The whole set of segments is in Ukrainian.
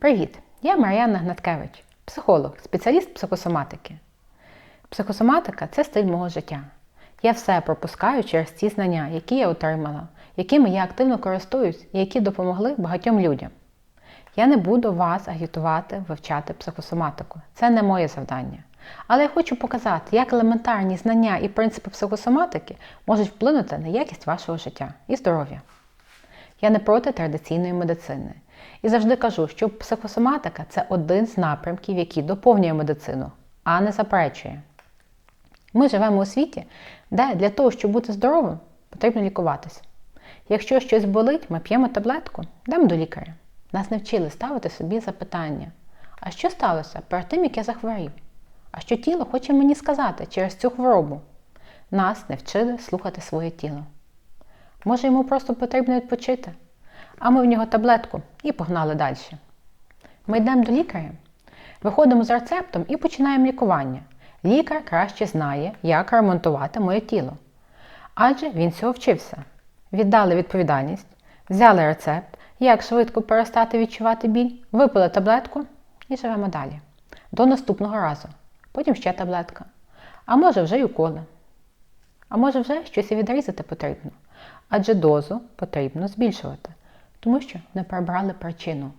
Привіт! Я Мар'яна Гнаткевич, психолог, спеціаліст психосоматики. Психосоматика це стиль мого життя. Я все пропускаю через ті знання, які я отримала, якими я активно користуюсь і які допомогли багатьом людям. Я не буду вас агітувати вивчати психосоматику. Це не моє завдання. Але я хочу показати, як елементарні знання і принципи психосоматики можуть вплинути на якість вашого життя і здоров'я. Я не проти традиційної медицини. І завжди кажу, що психосоматика це один з напрямків, який доповнює медицину, а не заперечує. Ми живемо у світі, де для того, щоб бути здоровим, потрібно лікуватися. Якщо щось болить, ми п'ємо таблетку, йдемо до лікаря. Нас не вчили ставити собі запитання: а що сталося перед тим, як я захворів? А що тіло хоче мені сказати через цю хворобу? Нас не вчили слухати своє тіло. Може, йому просто потрібно відпочити, а ми в нього таблетку і погнали далі. Ми йдемо до лікаря, виходимо з рецептом і починаємо лікування. Лікар краще знає, як ремонтувати моє тіло. Адже він цього вчився. Віддали відповідальність, взяли рецепт, як швидко перестати відчувати біль, випили таблетку і живемо далі. До наступного разу. Потім ще таблетка. А може вже й уколи. А може вже щось і відрізати потрібно. Адже дозу потрібно збільшувати, тому що не прибрали причину.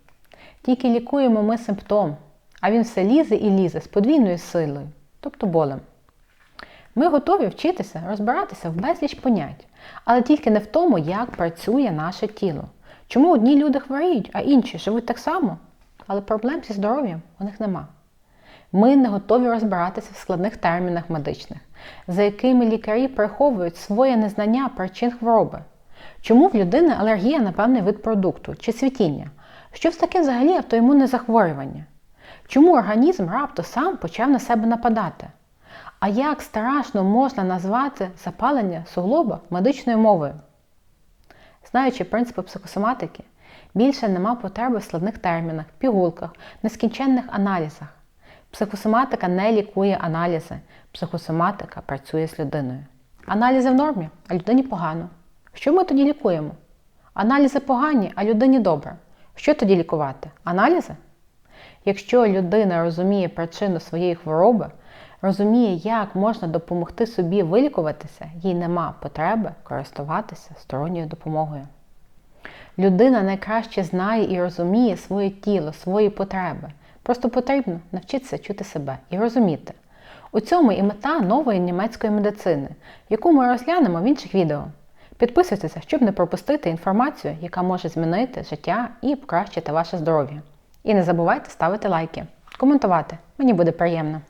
Тільки лікуємо ми симптом, а він все лізе і лізе з подвійною силою, тобто болем. Ми готові вчитися розбиратися в безліч понять, але тільки не в тому, як працює наше тіло. Чому одні люди хворіють, а інші живуть так само, але проблем зі здоров'ям у них нема. Ми не готові розбиратися в складних термінах медичних, за якими лікарі приховують своє незнання причин хвороби. Чому в людини алергія на певний вид продукту чи цвітіння? Що ж таке взагалі автоімунне захворювання? Чому організм раптом сам почав на себе нападати? А як страшно можна назвати запалення суглоба медичною мовою? Знаючи принципи психосоматики, більше нема потреби в складних термінах, пігулках, нескінченних аналізах. Психосоматика не лікує аналізи. Психосоматика працює з людиною. Аналізи в нормі, а людині погано. Що ми тоді лікуємо? Аналізи погані, а людині добре. Що тоді лікувати? Аналізи? Якщо людина розуміє причину своєї хвороби, розуміє, як можна допомогти собі вилікуватися, їй нема потреби користуватися сторонньою допомогою. Людина найкраще знає і розуміє своє тіло, свої потреби. Просто потрібно навчитися чути себе і розуміти. У цьому і мета нової німецької медицини, яку ми розглянемо в інших відео. Підписуйтеся, щоб не пропустити інформацію, яка може змінити життя і покращити ваше здоров'я. І не забувайте ставити лайки, коментувати. Мені буде приємно.